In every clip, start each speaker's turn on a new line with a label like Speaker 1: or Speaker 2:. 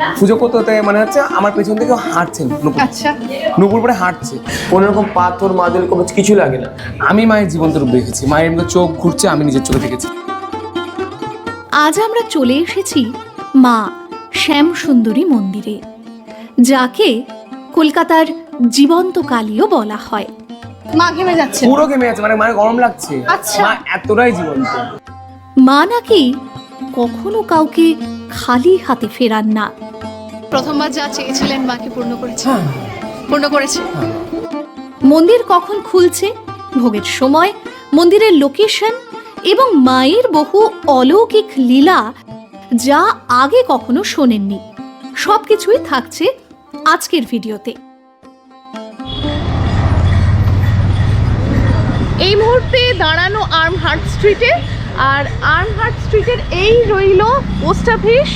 Speaker 1: পুজো করতে মানে হচ্ছে আমার পেছন থেকে হাঁটছেন নুপুর।
Speaker 2: আচ্ছা।
Speaker 1: নুপুর পরে হাঁটছে। কোনো রকম পাথর মাদুর কিছু লাগে না। আমি মায়ের জীবন্ত রূপ দেখেছি। মায়ের এমনি চোখ ঘুরছে আমি নিজের চোখে দেখেছি।
Speaker 3: আজ আমরা চলে এসেছি মা শ্যাম সুন্দরী মন্দিরে যাকে কলকাতার জীবন্ত কালীও বলা হয়।
Speaker 2: মা ঘেমে যাচ্ছে।
Speaker 1: পুরো ঘেমে যাচ্ছে মানে মায়ের গরম লাগছে।
Speaker 2: আচ্ছা।
Speaker 1: মা এতটাই জীবন্ত।
Speaker 3: মা নাকি কখনো কাউকে খালি হাতে ফেরান না।
Speaker 2: প্রথমবার যা চেয়েছিলেন মাকে পূর্ণ করেছে। পূর্ণ করেছে।
Speaker 3: মন্দির কখন খুলছে? ভোগের সময় মন্দিরের লোকেশন এবং মায়ের বহু অলৌকিক লীলা যা আগে কখনো শোনেননি। সবকিছুই থাকছে আজকের ভিডিওতে।
Speaker 2: এই মুহূর্তে দাঁড়ানো আর্ম হার্ট স্ট্রিটে আর আর্মহার্ট স্ট্রিটের এই রইল পোস্ট অফিস।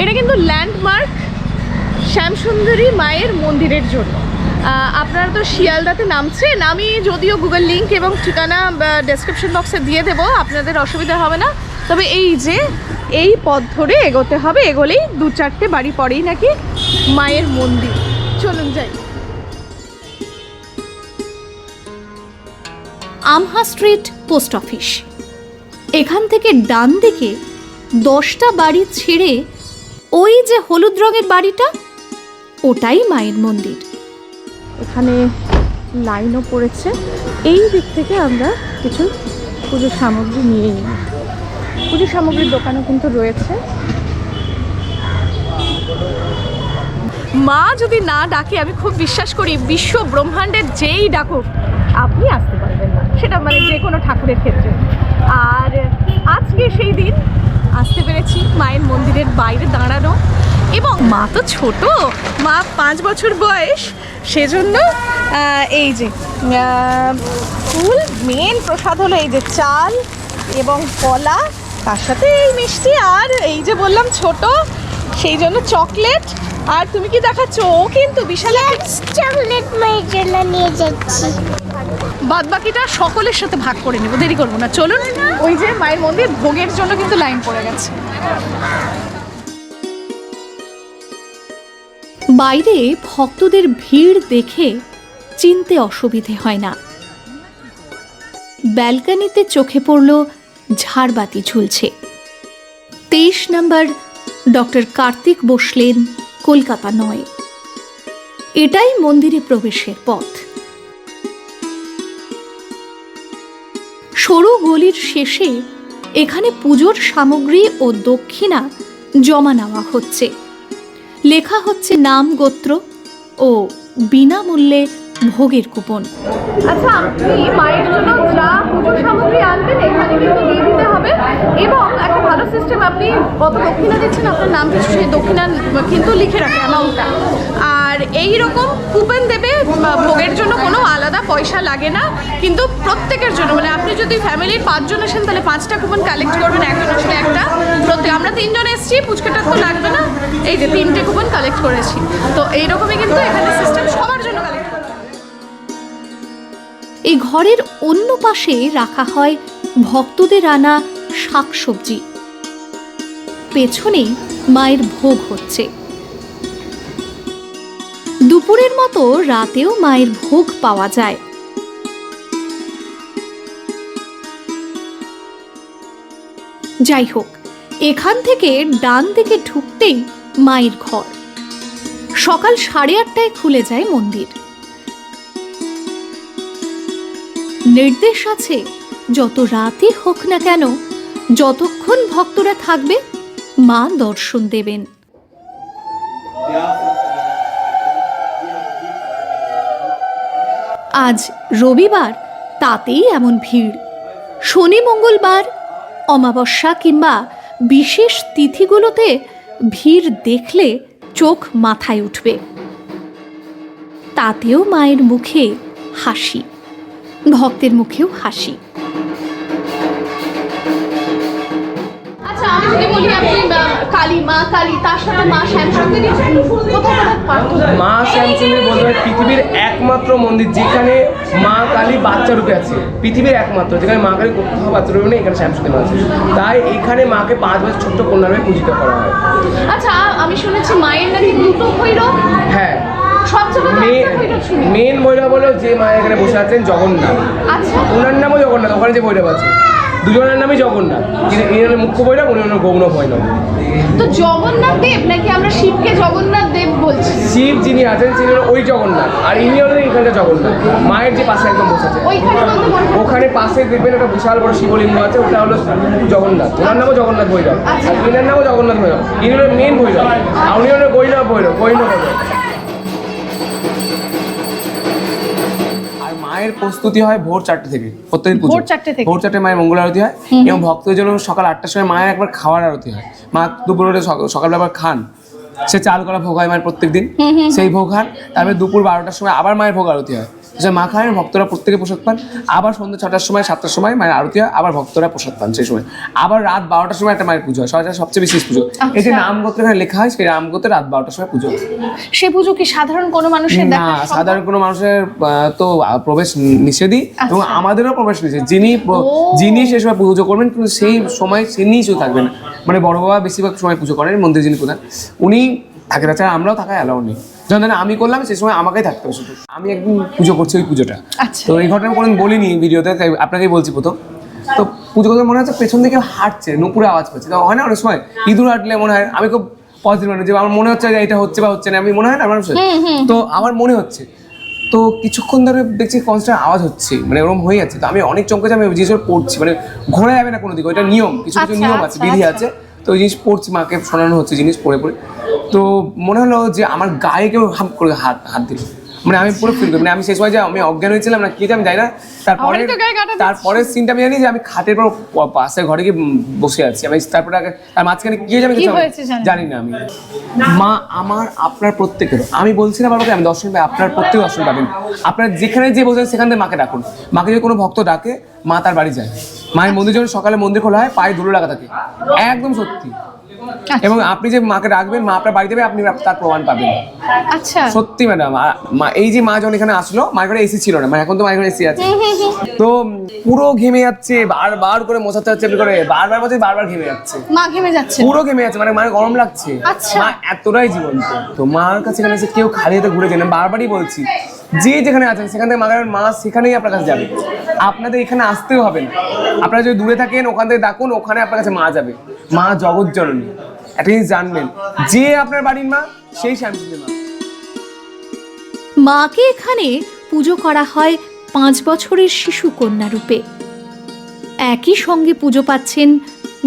Speaker 2: এটা কিন্তু ল্যান্ডমার্ক শ্যামসুন্দরী মায়ের মন্দিরের জন্য। আপনারা তো শিয়ালদাতে নামছেন। আমি যদিও গুগল লিংক এবং ঠিকানা ডেসক্রিপশন বক্সে দিয়ে দেবো, আপনাদের অসুবিধা হবে না। তবে এই যে, এই পথ ধরে এগোতে হবে, এগোলেই দু চারটে বাড়ি পরেই নাকি মায়ের মন্দির। চলুন যাই।
Speaker 3: আমহা স্ট্রিট পোস্ট অফিস। এখান থেকে ডান দিকে দশটা বাড়ি ছেড়ে ওই যে হলুদ রঙের বাড়িটা ওটাই মায়ের মন্দির।
Speaker 2: এখানে লাইনও পড়েছে। এই দিক থেকে আমরা কিছু পুজোর সামগ্রী নিয়ে নিই। পুজোর সামগ্রীর দোকানও কিন্তু রয়েছে। মা যদি না ডাকে আমি খুব বিশ্বাস করি বিশ্ব ব্রহ্মাণ্ডের যেই ডাকুক আপনি আসতে পারবেন না। সেটা মানে যে কোনো ঠাকুরের ক্ষেত্রে। আর আজকে সেই দিন আসতে পেরেছি মায়ের মন্দিরের বাইরে দাঁড়ানো। এবং মা তো ছোট, মা পাঁচ বছর বয়স। সেজন্য এই যে ফুল, মেন প্রসাদ হলো এই যে চাল এবং কলা, তার সাথে এই মিষ্টি আর এই যে বললাম ছোট, সেই জন্য চকলেট। আর তুমি কি দেখাচ্ছ? ও কিন্তু বিশাল
Speaker 4: চকলেট মায়ের জন্য নিয়ে যাচ্ছি।
Speaker 2: বাদ বাকিটা সকলের সাথে ভাগ করে নেব, দেরি করব না। চলুন, ওই যে মায়ের মন্দির, ভোগের জন্য কিন্তু লাইন পড়ে গেছে।
Speaker 3: বাইরে ভক্তদের ভিড় দেখে চিনতে অসুবিধে হয় না। ব্যালকানিতে চোখে পড়ল ঝাড়বাতি ঝুলছে। তেইশ নম্বর ডক্টর কার্তিক বসলেন কলকাতা নয়। এটাই মন্দিরে প্রবেশের পথ। সরু গলির শেষে এখানে পুজোর সামগ্রী ও দক্ষিণা জমা নেওয়া হচ্ছে। লেখা হচ্ছে নাম গোত্র ও বিনামূল্যে ভোগের কুপন।
Speaker 2: আচ্ছা আপনি মায়ের জন্য যা পুজো সামগ্রী আনবেন, এখানে কিন্তু দিয়ে দিতে হবে। এবং একটা ভালো সিস্টেম আপনি কত দক্ষিণা দিচ্ছেন, আপনার নাম কিছু সেই দক্ষিণা কিন্তু লিখে রাখে অ্যামাউন্টটা আর এই রকম কুপন দেবে ভোগের জন্য পয়সা লাগে না, কিন্তু প্রত্যেকের জন্য। মানে আপনি যদি ফ্যামিলির পাঁচজন আসেন, তাহলে পাঁচটা কুপন কালেক্ট করবেন, একজন আসলে একটা। প্রত্যেক আমরা তিনজন এসেছি পুচকেটা তো লাগবে না। এই যে তিনটে কুপন কালেক্ট করেছি। তো এইরকমই কিন্তু এখানে সিস্টেম সবার জন্য কালেক্ট
Speaker 3: এই ঘরের অন্য পাশে রাখা হয় ভক্তদের আনা শাকসবজি। পেছনে মায়ের ভোগ হচ্ছে। দুপুরের মতো রাতেও মায়ের ভোগ পাওয়া যায়। যাই হোক, এখান থেকে ডান দিকে ঢুকতেই মায়ের ঘর। সকাল সাড়ে আটটায় খুলে যায় মন্দির। নির্দেশ আছে, যত রাতই হোক না কেন, যতক্ষণ ভক্তরা থাকবে, মা দর্শন দেবেন। আজ রবিবার, তাতেই এমন ভিড়। শনি মঙ্গলবার অমাবস্যা কিংবা বিশেষ তিথিগুলোতে ভিড় দেখলে চোখ মাথায় উঠবে। তাতেও মায়ের মুখে হাসি ভক্তের মুখেও হাসি।
Speaker 2: আচ্ছা আমি যদি বলি আপনি কালী মা কালী তার সাথে মা শ্যামসুন্দরী কোথায় কোথায়
Speaker 1: মা শ্যামচন্দ্রী বলতে পৃথিবীর একমাত্র মন্দির যেখানে মা কালী বাচ্চা রূপে আছে পৃথিবীর একমাত্র যেখানে মা কালী কোথাও বাচ্চা রূপে নেই এখানে শ্যামসুন্দর আছে। তাই এখানে মাকে পাঁচ বছর ছোট্ট কন্যা রূপে পূজিত করা হয়।
Speaker 2: আচ্ছা আমি শুনেছি মায়ের নাকি দুটো ভৈরব?
Speaker 1: হ্যাঁ।
Speaker 2: ভৈরব
Speaker 1: মেন মহিলা হলো যে মা এখানে বসে আছেন জগন্নাথ।
Speaker 2: আচ্ছা।
Speaker 1: ওনার নামও জগন্নাথ ওখানে যে মহিলা আছে। দুজনের নামই জগন্নাথ। ইনি হলেন মুখ্য ভৈরব উনি হলেন গৌণ ভৈরব।
Speaker 2: তো জগন্নাথ দেব নাকি আমরা শিবকে জগন্নাথ দেব বলছি?
Speaker 1: শিব যিনি আছেন তিনি হলেন ওই জগন্নাথ। আর ইনি হলেন এখানটা জগন্নাথ। মায়ের যে পাশে একদম বসে আছে। ওখানে পাশে দেখবেন একটা বিশাল বড় শিবলিঙ্গ আছে ওটা হলো জগন্নাথ। ওনার নামও জগন্নাথ ভৈরব।
Speaker 2: আচ্ছা।
Speaker 1: আর ইনার নামও জগন্নাথ ভৈরব। ইনি হলেন মেন ভৈরব। আর উনি হলেন গৈরব ভৈরব গৈরব ভৈরব। মায়ের প্রস্তুতি হয় ভোর চারটে থেকে প্রত্যেকদিন পুজো।
Speaker 2: ভোর চারটে থেকে?
Speaker 1: ভোর চারটে মায়ের মঙ্গল আরতি হয় এবং ভক্তদের জন্য সকাল আটটার সময় মায়ের একবার খাওয়ার আরতি হয়। মা দুপুরে সক- সকালবেলা আবার খান। সে চাল করা ভোগ হয় মায়ের প্রত্যেক দিন সেই ভোগ খান। তারপরে দুপুর বারোটার সময় আবার মায়ের ভোগ আরতি হয়। সে মা খান ভক্তরা প্রত্যেকে প্রসাদ পান। আবার সন্ধ্যা ছটার সময় সাতটার সময় মায়ের আরতি হয় আবার ভক্তরা প্রসাদ পান সেই সময়। আবার রাত বারোটার সময় একটা মায়ের পুজো হয় সবাই সবচেয়ে বিশেষ পুজো। এই যে নামগোত্র এখানে লেখা হয় সেই নামগোত্রে রাত বারোটার সময় পুজো হয়।
Speaker 2: সে পুজো কি সাধারণ কোনো মানুষের
Speaker 1: না সাধারণ কোনো মানুষের তো প্রবেশ নিষেধই এবং
Speaker 2: আচ্ছা।
Speaker 1: আমাদেরও প্রবেশ নিষেধ। যিনি যিনি সেই সময় পুজো করবেন কিন্তু সেই সময় তিনিই শুধু থাকবেন মানে বড় বাবা বেশিরভাগ সময় পুজো করেন মন্দির যিনি প্রধান উনি থাকে তাছাড়া আমরাও থাকায় অ্যালাউ নেই। যখন আমি করলাম সেই সময় আমাকেই থাকতে হবে শুধু। আমি একদিন পুজো করছি ওই পুজোটা।
Speaker 2: আচ্ছা।
Speaker 1: তো এই ঘটনা কোনোদিন বলিনি ভিডিওতে তাই আপনাকেই বলছি প্রথম। তো পুজো করতে মনে হচ্ছে পেছন দিকে হাঁটছে নুপুরে আওয়াজ পাচ্ছে। তো হয় না অনেক সময় ইঁদুর হাঁটলে মনে হয় আমি খুব পজিটিভ মানে যে আমার মনে হচ্ছে যে এটা হচ্ছে বা হচ্ছে না আমি মনে হয় না মানুষের। তো আমার মনে হচ্ছে তো কিছুক্ষণ ধরে দেখছি কনস্ট্যান্ট আওয়াজ হচ্ছে মানে ওরকম হয়ে যাচ্ছে। তো আমি অনেক চমকে আমি জিনিস পড়ছি মানে ঘোরা যাবে না কোনো দিকে ওইটা নিয়ম কিছু কিছু
Speaker 2: আচ্ছা,
Speaker 1: নিয়ম আছে
Speaker 2: আচ্ছা,
Speaker 1: বিধি। আছে। তো ওই জিনিস পড়ছি, মাকে শোনানো হচ্ছে, জিনিস পড়ে পড়ে। তো মনে হলো যে আমার গায়ে কেউ হাম করে হাত হাত দিল। মানে আমি পুরো ফিল করি। মানে আমি সেই সময় যে আমি অজ্ঞান হয়েছিলাম না কি আমি জানি না। তারপরে। তারপরের সিনটা আমি জানি যে আমি খাটের পর পাশে ঘরে গিয়ে বসে আছি। আমি তারপরে আগে তার মাঝখানে কি হয়েছে আমি জানি না। আমি। মা আমার আপনার প্রত্যেকের আমি বলছি না বাবাকে আমি দর্শন পাই আপনার প্রত্যেক দর্শন পাবেন। আপনার যেখানে যে বসেন সেখান থেকে মাকে ডাকুন। মাকে যদি কোনো ভক্ত ডাকে মা তার বাড়ি যায়। মায়ের মন্দির যখন সকালে মন্দির খোলা হয় পায়ে ধুলো লাগা থাকে। একদম সত্যি। এবং আপনি যে মাকে রাখবেন মা আপনার বাড়ি যাবে আপনি তার প্রমাণ পাবেন।
Speaker 2: আচ্ছা।
Speaker 1: সত্যি ম্যাডাম। এই যে মা যখন এখানে আসলো মায়ের ঘরে এসি ছিল না মানে এখন তো মায়ের ঘরে এসি আছে। তো পুরো ঘেমে যাচ্ছে বারবার করে মোছাতে হচ্ছে করে বারবার বলছে বারবার ঘেমে যাচ্ছে।
Speaker 2: মা ঘেমে যাচ্ছে।
Speaker 1: পুরো ঘেমে যাচ্ছে মানে মায়ের গরম লাগছে।
Speaker 2: আচ্ছা।
Speaker 1: মা এতটাই জীবন্ত। তো মার কাছে এখানে এসে কেউ খালি হাতে ঘুরে গেলেন বারবারই বলছি। যে যেখানে আছেন, সেখান থেকে মাগার মা সেখানেই আপনার কাছে যাবে। আপনাদের এখানে আসতেও হবে না। আপনারা যদি দূরে থাকেন, ওখান থেকে ডাকুন, ওখানে আপনার কাছে মা যাবে। মা জগৎ জননী। একটা জিনিস জানবেন। যে আপনার বাড়ির মা, সেই শ্যামসুন্দর মা।
Speaker 3: মাকে এখানে পুজো করা হয় পাঁচ বছরের শিশু কন্যা রূপে। একই সঙ্গে পুজো পাচ্ছেন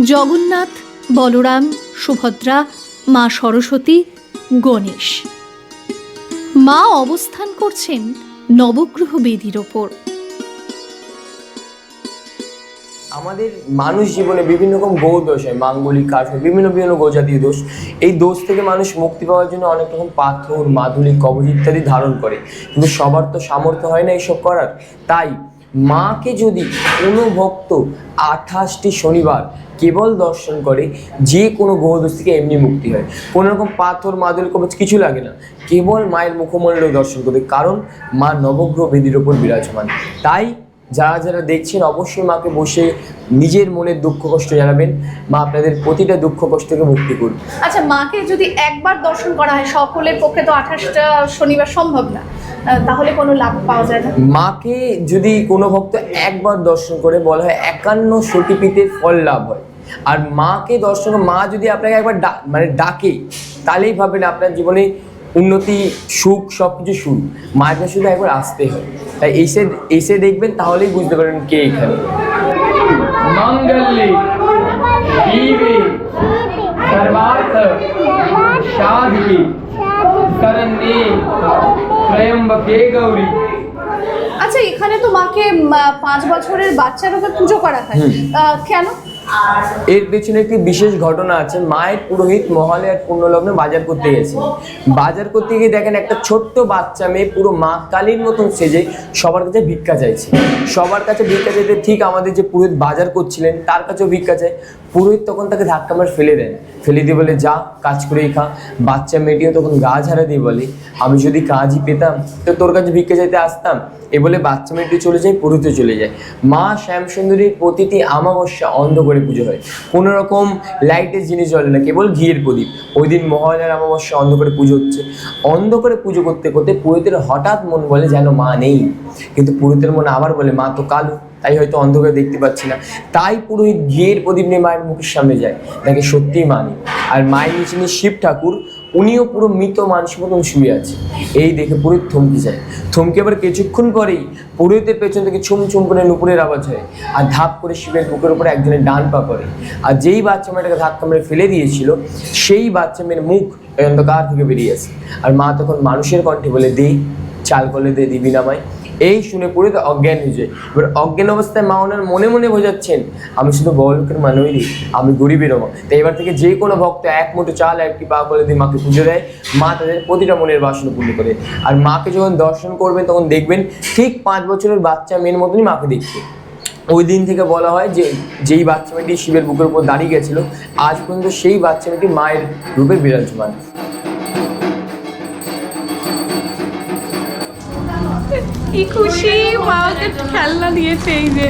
Speaker 3: জগন্নাথ, বলরাম, সুভদ্রা, মা সরস্বতী, গণেশ। মা অবস্থান করছেন নবগ্রহ বেদির ওপর।
Speaker 5: আমাদের মানুষ জীবনে বিভিন্ন রকম গৌ দোষ হয়, মাঙ্গলিক কাজ হয়, বিভিন্ন বিভিন্ন গোজাতীয় দোষ। এই দোষ থেকে মানুষ মুক্তি পাওয়ার জন্য অনেক রকম পাথর মাধুলিক কবচ ইত্যাদি ধারণ করে। কিন্তু সবার তো সামর্থ্য হয় না এইসব করার। তাই মাকে যদি কোনো ভক্ত আঠাশটি শনিবার কেবল দর্শন করে, যে কোনো গ্রহদোষ থেকে এমনি মুক্তি হয়। কোনো রকম পাথর মাদুলি কবচ কিছু লাগে না। কেবল মায়ের মুখমণ্ডল দর্শন করবে, কারণ মা নবগ্রহ বেদির ওপর বিরাজমান। তাই যারা যারা দেখছেন, অবশ্যই মাকে বসে নিজের মনের দুঃখ, কষ্ট জানাবেন। মা আপনাদের প্রতিটা দুঃখ, কষ্টকে মুক্তি করুন
Speaker 2: আচ্ছা মাকে যদি একবার দর্শন করা হয়, সকলের পক্ষে তো আঠাশটা শনিবার সম্ভব না। তাহলে কোনো লাভ পাওয়া যায় না।
Speaker 5: মাকে যদি কোনো ভক্ত একবার দর্শন করে বলা হয় একান্ন সতীপীতে ফল লাভ হয়। আর মাকে দর্শন মা যদি আপনাকে একবার মানে ডাকে তাহলেই ভাবেন আপনার জীবনে উন্নতি সুখ সব কিছু শুরু মাকে শুধু একবার আসতে হয়। তাই এসে এসে দেখবেন তাহলেই বুঝতে পারবেন কে এখানে।
Speaker 1: মঙ্গলে দিবে সর্বার্থ সাধকে করণে ত্রয়ম্বকে গৌরী
Speaker 2: আচ্ছা এখানে তো মাকে পাঁচ বছরের বাচ্চার উপর পুজো করা হয়। কেন?
Speaker 5: এর পেছনে একটি বিশেষ ঘটনা আছে। মায়ের পুরোহিত মহালয় আর পূর্ণলগ্নে বাজার করতে গেছে বাজার করতে গিয়ে দেখেন একটা ছোট্ট বাচ্চা মেয়ে পুরো মা কালীর মতন সেজে সবার কাছে ভিক্ষা চাইছে। সবার কাছে ভিক্ষা চাইতে ঠিক আমাদের যে পুরোহিত বাজার করছিলেন, তার কাছেও ভিক্ষা চায়। পুরোহিত তখন তাকে ধাক্কা মার ফেলে দেন ফেলে দিয়ে বলে, যা, কাজ করেই খা। বাচ্চা মেয়েটিও তখন গা ঝাড়া দিয়ে বলে, আমি যদি কাজই পেতাম, তো তোর কাছে ভিক্ষা চাইতে আসতাম? এ বলে বাচ্চা মেয়েটি চলে যায় পুরোহিতে চলে যায়। মা শ্যামসুন্দরীর প্রতিটি আমাবস্যা অন্ধ করে পুজো হয়। কোনো রকম লাইটের জিনিস জ্বলে না, কেবল ঘিয়ের প্রদীপ। ওই দিন মহালয়ার আমাবস্যা অন্ধকারে পুজো হচ্ছে। অন্ধকারে পুজো করতে করতে পুরোহিতের হঠাৎ মন বলে যেন মা নেই। কিন্তু পুরোহিতের মন আবার বলে, মা তো কালো, তাই হয়তো অন্ধকারে দেখতে পাচ্ছি না। তাই পুরোহিত ঘিয়ের প্রদীপ নিয়ে মায়ের মুখের সামনে যায়। তাকে সত্যিই মানে আর মায়ের নিচে নিয়ে শিব ঠাকুর উনিও পুরো মৃত মানুষ মতন শুয়ে আছে। এই দেখে পুরোহিত থমকে যায়। থমকে আবার কিছুক্ষণ পরেই পুরোহিতের পেছন থেকে ছুম ছুম করে নুপুরের আওয়াজ হয় আর ধাপ করে শিবের বুকের উপরে একজনের ডান পা করে আর যেই বাচ্চা মেয়েটাকে ধাক্কা মেরে ফেলে দিয়েছিল, সেই বাচ্চা মেয়ের মুখ অন্ধকার থেকে বেরিয়ে আসে। আর মা তখন মানুষের কণ্ঠে বলে দেই চাল করলে দে, দিবি নামায় এই শুনে পড়ে তো অজ্ঞান হয়ে যায়। এবার অজ্ঞান অবস্থায় মা ওনার মনে মনে বোঝাচ্ছেন, আমি শুধু বড়লোকের মা নইরি আমি গরিবের মা। তাই এবার থেকে যে কোনো ভক্ত এক মুঠো চাল একটি পা করে দিয়ে মাকে পুজো দেয়। মা তাদের প্রতিটা মনের বাসনা পূর্ণ করে। আর মাকে যখন দর্শন করবেন, তখন দেখবেন ঠিক পাঁচ বছরের বাচ্চা মেয়ের মতনই মাকে দেখছে ওই দিন থেকে বলা হয় যে, যেই বাচ্চা মেয়েটি শিবের বুকের উপর দাঁড়িয়ে গেছিল, আজ পর্যন্ত সেই বাচ্চা মেয়েটি মায়ের রূপে বিরাজমান।
Speaker 2: কি খুশি, মা ওকে খেলনা দিয়েছে এই যে।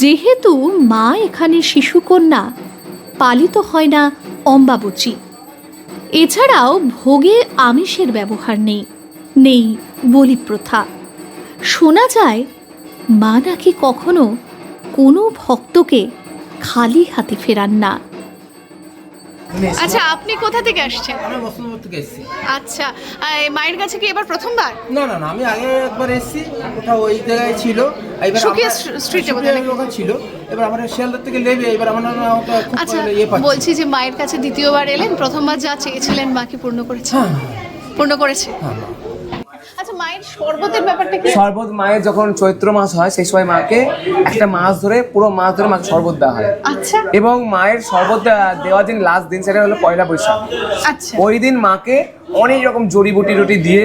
Speaker 3: যেহেতু মা এখানে শিশুকন্যা, পালিত হয় না অম্বাবচী। এছাড়াও ভোগে আমিষের ব্যবহার নেই নেই বলি প্রথা শোনা যায়, মা নাকি কখনো কোনো ভক্তকে খালি হাতে ফেরান না।
Speaker 2: আচ্ছা আপনি কোথা থেকে আসছেন?
Speaker 6: আমি মুসলমান থেকে এসেছি।
Speaker 2: আচ্ছা মায়ের কাছে কি এবার প্রথমবার?
Speaker 6: না না না আমি আগে একবার এসেছি ওটা ওই জায়গায় ছিল। এবার
Speaker 2: সুকিয়া স্ট্রিটে বোধহয়।
Speaker 6: ওখানে ছিল। এবার আমরা শিয়ালদার থেকে লেবে এবার আমার ওটা
Speaker 2: আচ্ছা
Speaker 6: ইয়ে
Speaker 2: বলছি যে মায়ের কাছে দ্বিতীয়বার এলেন প্রথমবার যা চেয়েছিলেন মা কি পূর্ণ করেছে
Speaker 6: হ্যাঁ
Speaker 2: পূর্ণ করেছে?
Speaker 6: হ্যাঁ হ্যাঁ।
Speaker 2: মায়ের শরবতের ব্যাপারটা কি?
Speaker 1: শরবত মায়ের যখন চৈত্র মাস হয় সেই সময় মাকে একটা মাস ধরে পুরো মাস ধরে মাকে শরবত দেওয়া হয়।
Speaker 2: আচ্ছা।
Speaker 1: এবং মায়ের শরবত দেওয়া- দেওয়ার দিন লাস্ট দিন সেটা হলো পয়লা বৈশাখ।
Speaker 2: আচ্ছা।
Speaker 1: ওই দিন মাকে অনেক রকম জড়িবুটি টুটি দিয়ে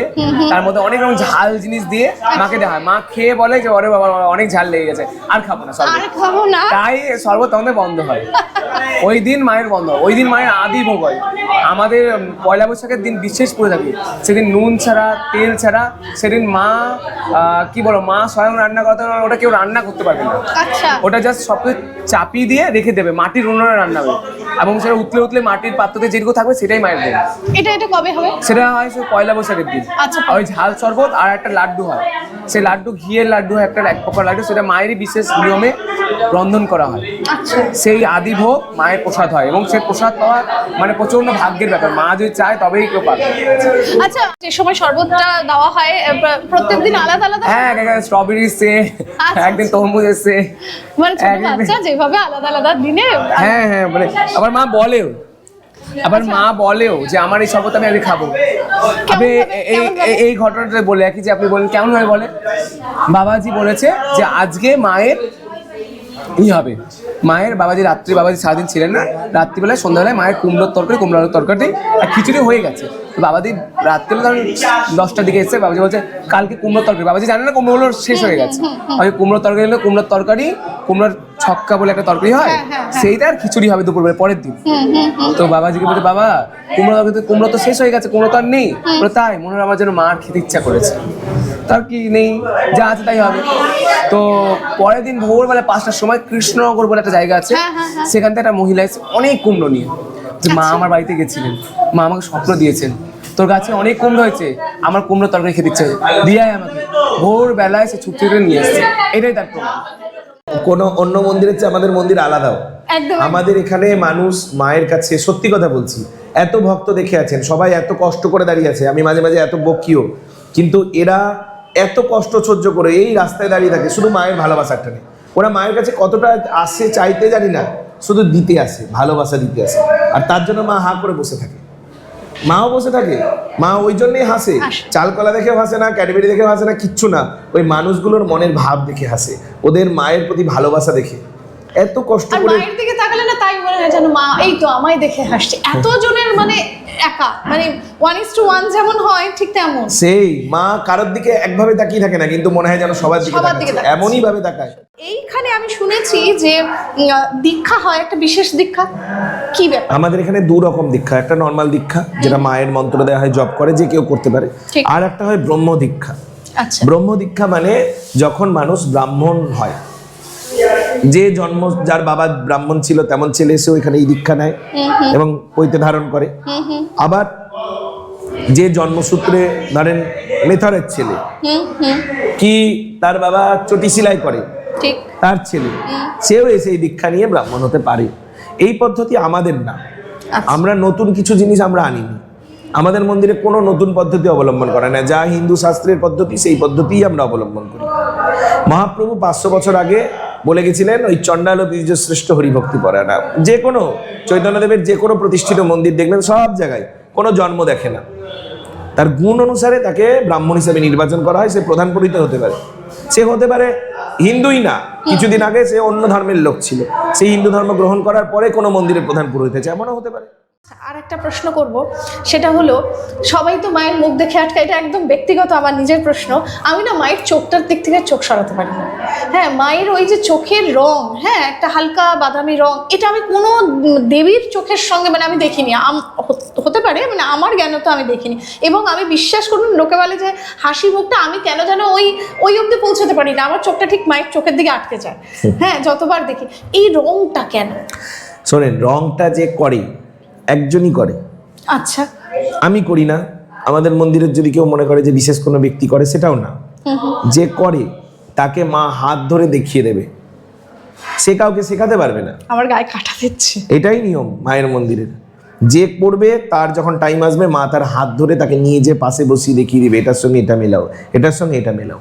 Speaker 1: তার মধ্যে অনেক রকম ঝাল জিনিস দিয়ে মাকে দেওয়া হয়। মা খেয়ে বলে যে ওরে বাবা অনেক ঝাল লেগে গেছে। আর খাব না
Speaker 2: আর
Speaker 1: শরবত
Speaker 2: খাব না?
Speaker 1: তাই শরবত আমাদের বন্ধ হয়। ওই দিন মায়ের বন্ধ ওই দিন মায়ের আদি ভোগ হয়। আমাদের পয়লা বৈশাখের দিন বিশেষ করে থাকি। সেদিন নুন ছাড়া তেল ছাড়া সেদিন মা কি বলো মা স্বয়ং রান্না করতে ওটা কেউ রান্না করতে পারবে না।
Speaker 2: আচ্ছা।
Speaker 1: ওটা জাস্ট সব কিছু চাপিয়ে দিয়ে রেখে দেবে মাটির উনুনে রান্না হবে। এবং সেটা উতলে উতলে মাটির পাত্রতে যেটুকু থাকবে সেটাই মায়ের দেবে।
Speaker 2: এটা এটা কবে হবে?
Speaker 1: সেটা হয় সে পয়লা বৈশাখের দিন।
Speaker 2: আচ্ছা।
Speaker 1: ওই ঝাল শরবত আর একটা লাড্ডু হয়। সেই লাড্ডু ঘিয়ের লাড্ডু হয় একটা এক প্রকার লাড্ডু। সেটা মায়েরই বিশেষ নিয়মে রন্ধন করা হয়।
Speaker 2: আচ্ছা।
Speaker 1: সেই আদি ভোগ মায়ের প্রসাদ হয় এবং সেই প্রসাদ পাওয়া মানে প্রচণ্ড ভাগ্যের ব্যাপার। মা যদি চায় তবেই কেউ পাবে।
Speaker 2: আচ্ছা যে সময় শরবতটা দেওয়া হয় প্রত্যেক দিন আলাদা আলাদা
Speaker 1: হ্যাঁ? স্ট্রবেরি এসছে
Speaker 2: আচ্ছা।
Speaker 1: একদিন তরমুজ এসছে।
Speaker 2: মানে বাচ্চা যেভাবে আলাদা আলাদা দিনে
Speaker 1: হ্যাঁ হ্যাঁ মানে আবার মা বলেও আবার মা বলেও যে আমার এই শরবত আমি আগে খাব। আপনি এই এই- এই ঘটনাটা বলে একই যে আপনি বলেন কেমন হয় বলে? বাবাজি বলেছে যে আজকে মায়ের ই হবে। মায়ের বাবাজি রাত্রি বাবাজি সারাদিন ছিলেন না রাত্রিবেলায় সন্ধ্যাবেলায় মায়ের কুমড়োর তরকারি কুমড়ো তরকারি আর খিচুড়ি হয়ে গেছে। বাবাজি রাত্রিবেলা ধরুন দশটার দিকে এসে বাবাজি বলছে কালকে কুমড়োর তরকারি। বাবাজি জানে না কুমড়োগুলো শেষ হয়ে গেছে। ওই কুমড়োর তরকারি হলো কুমড়োর তরকারি কুমড়োর ছক্কা বলে একটা তরকারি হয় সেইটা আর খিচুড়ি হবে দুপুরবেলা পরের দিন। তো বাবাজিকে বলছে বাবা কুমড়ো তরকারি কুমড়ো তো শেষ হয়ে গেছে কুমড়ো তো আর নেই। তাই মনে হয় আমার যেন মার খেতে ইচ্ছা করেছে। তার কি নেই যা আছে তাই হবে। তো পরের দিন ভোরবেলা পাঁচটার সময় কৃষ্ণনগর বলে একটা জায়গা আছে
Speaker 2: হ্যাঁ, হ্যাঁ, হ্যাঁ।
Speaker 1: সেখান থেকে একটা মহিলা এসে অনেক কুমড়ো নিয়ে যে মা আমার বাড়িতে গেছিলেন মা আমাকে স্বপ্ন দিয়েছেন। তোর গাছে অনেক কুমড়ো হয়েছে আমার কুমড়ো তরকারি খেতে ইচ্ছে দিয়ে আয় আমাকে। ভোরবেলায় সে ছুটি করে নিয়ে এসছে। এটাই তার প্রমাণ।
Speaker 7: কোনো অন্য মন্দিরের চেয়ে আমাদের মন্দির আলাদাও আমাদের এখানে মানুষ মায়ের কাছে সত্যি কথা বলছি এত ভক্ত দেখে আছেন সবাই এত কষ্ট করে দাঁড়িয়ে আছে আমি মাঝে মাঝে এত বকিও। কিন্তু এরা এত কষ্ট সহ্য করে এই রাস্তায় দাঁড়িয়ে থাকে শুধু মায়ের ভালোবাসার টানে ওরা মায়ের কাছে কতটা আসে চাইতে জানি না শুধু দিতে আসে ভালোবাসা দিতে আসে। আর তার জন্য মা হা করে বসে থাকে। মাও বসে থাকে মা ওই জন্যই হাসে। চালকলা দেখেও হাসে না ক্যাডবেরি দেখেও হাসে না কিচ্ছু না। ওই মানুষগুলোর মনের ভাব দেখে হাসে ওদের মায়ের প্রতি ভালোবাসা দেখে। এত কষ্ট করে
Speaker 2: মায়ের দিকে তাকালে না তাই মনে হয় যেন মা এই তো আমায় দেখে হাসছে। এত জনের মানে একা। মানে ওয়ান ইস টু ওয়ান যেমন হয় ঠিক তেমন।
Speaker 7: সেই মা কারোর দিকে একভাবে তাকিয়ে থাকে না কিন্তু মনে হয় যেন সবার দিকে
Speaker 2: সবার দিকে
Speaker 7: তাকাচ্ছে।
Speaker 2: তাকাচ্ছে।
Speaker 7: এমনই ভাবে তাকায়।
Speaker 2: এইখানে আমি শুনেছি যে উম, দীক্ষা হয় একটা বিশেষ দীক্ষা। কি ব্যাপার?
Speaker 7: আমাদের এখানে দু রকম দীক্ষা একটা নর্মাল দীক্ষা যেটা মায়ের মন্ত্র দেওয়া হয় জব করে যে কেউ করতে পারে।
Speaker 2: ঠিক।
Speaker 7: আর একটা হয় ব্রহ্ম দীক্ষা
Speaker 2: আচ্ছা।
Speaker 7: ব্রহ্ম দীক্ষা মানে যখন মানুষ ব্রাহ্মণ হয় যে জন্ম যার বাবা ব্রাহ্মণ ছিল তেমন ছেলে এসে ওইখানে এই দীক্ষা নেয় এবং পৈতে ধারণ করে। আবার যে জন্মসূত্রে ধরেন মেথরের ছেলে কি তার বাবা চটি সেলাই করে? তার ছেলে। সেও এসে এই দীক্ষা নিয়ে ব্রাহ্মণ হতে পারে। এই পদ্ধতি আমাদের না।
Speaker 2: আচ্ছা।
Speaker 7: আমরা নতুন কিছু জিনিস আমরা আনিনি। আমাদের মন্দিরে কোনো নতুন পদ্ধতি অবলম্বন করে না। যা হিন্দু শাস্ত্রের পদ্ধতি সেই পদ্ধতিই আমরা অবলম্বন করি। মহাপ্রভু পাঁচশো বছর আগে বলে গেছিলেন, ওই চণ্ডাল বীর্য শ্রেষ্ঠ হরিভক্তি পরায়ণা। যে কোনো চৈতন্যদেবের যে কোনো প্রতিষ্ঠিত মন্দির দেখবেন, সব জায়গায় কোনো জন্ম দেখে না। তার গুণ অনুসারে তাকে ব্রাহ্মণ হিসেবে নির্বাচন করা হয়, সে প্রধান পুরোহিত হতে পারে। সে হতে পারে হিন্দুই না, কিছুদিন আগে সে অন্য ধর্মের লোক ছিল। সেই হিন্দু ধর্ম গ্রহণ করার পরে কোনো মন্দিরের প্রধান পুরোহিত হয়েছে, এমনও হতে পারে।
Speaker 2: আর একটা প্রশ্ন করব। সেটা হলো সবাই তো মায়ের মুখ দেখে আটকা এটা একদম ব্যক্তিগত আমার নিজের প্রশ্ন। আমি না মায়ের চোখটার দিক থেকে চোখ সরাতে পারি না। হ্যাঁ মায়ের ওই যে চোখের রং হ্যাঁ একটা হালকা বাদামি রং এটা আমি কোনো দেবীর চোখের সঙ্গে মানে আমি দেখিনি। হতে পারে মানে আমার জ্ঞান তো আমি দেখিনি। এবং আমি বিশ্বাস করুন লোকে বলে যে হাসি মুখটা আমি কেন যেন ওই ওই অবধি পৌঁছতে পারি না। আমার চোখটা ঠিক মায়ের চোখের দিকে আটকে যায়। হ্যাঁ যতবার দেখি। এই রংটা কেন?
Speaker 7: শোনেন রংটা যে করে একজনই করে।
Speaker 2: আচ্ছা।
Speaker 7: আমি করি না। আমাদের মন্দিরের যদি কেউ মনে করে যে বিশেষ কোনো ব্যক্তি করে সেটাও না। যে করে তাকে মা হাত ধরে দেখিয়ে দেবে। সে কাউকে শেখাতে পারবে না।
Speaker 2: আমার গায়ে কাটা দিচ্ছে।
Speaker 7: এটাই নিয়ম মায়ের মন্দিরের। যে করবে তার যখন টাইম আসবে মা তার হাত ধরে তাকে নিয়ে যে পাশে বসিয়ে দেখিয়ে দিবে এটার সঙ্গে এটা মেলাও এটার সঙ্গে এটা মেলাও।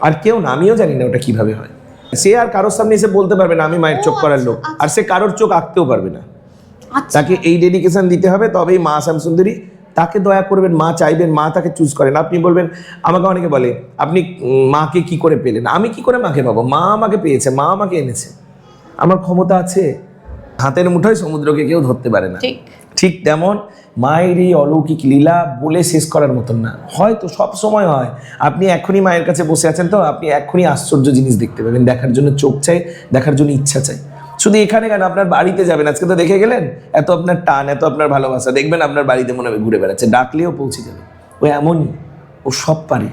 Speaker 7: আর কেউ না আমিও জানি না ওটা কীভাবে হয়। সে আর কারোর সামনে এসে বলতে পারবে না আমি মায়ের চোখ করার লোক। আর সে কারোর চোখ আঁকতেও পারবে না।
Speaker 2: আচ্ছা
Speaker 7: তাকে এই ডেডিকেশন দিতে হবে তবেই মা শ্যামসুন্দরী তাকে দয়া করবেন মা চাইবেন মা তাকে চুজ করেন। আপনি বলবেন আমাকে অনেকে বলে আপনি মাকে কি করে পেলেন? আমি কি করে মাকে পাবো? মা আমাকে পেয়েছে মা আমাকে এনেছে। আমার ক্ষমতা আছে। হাতের মুঠোয় সমুদ্রকে কেউ ধরতে পারে না।
Speaker 2: ঠিক।
Speaker 7: ঠিক তেমন মায়ের এই অলৌকিক লীলা বলে শেষ করার মতন না। হয়তো সব সময় হয়। আপনি এখনই মায়ের কাছে বসে আছেন তো আপনি এখনই আশ্চর্য জিনিস দেখতে পাবেন। দেখার জন্য চোখ চাই দেখার জন্য ইচ্ছা চাই। শুধু এখানে কেন? আপনার বাড়িতে যাবেন। আজকে তো দেখে গেলেন? এত আপনার টান, এত আপনার ভালোবাসা। দেখবেন আপনার বাড়িতে মনে হবে ঘুরে বেড়াচ্ছে। ডাকলেও পৌঁছে যাবে। ও এমনই। ও সব পারে।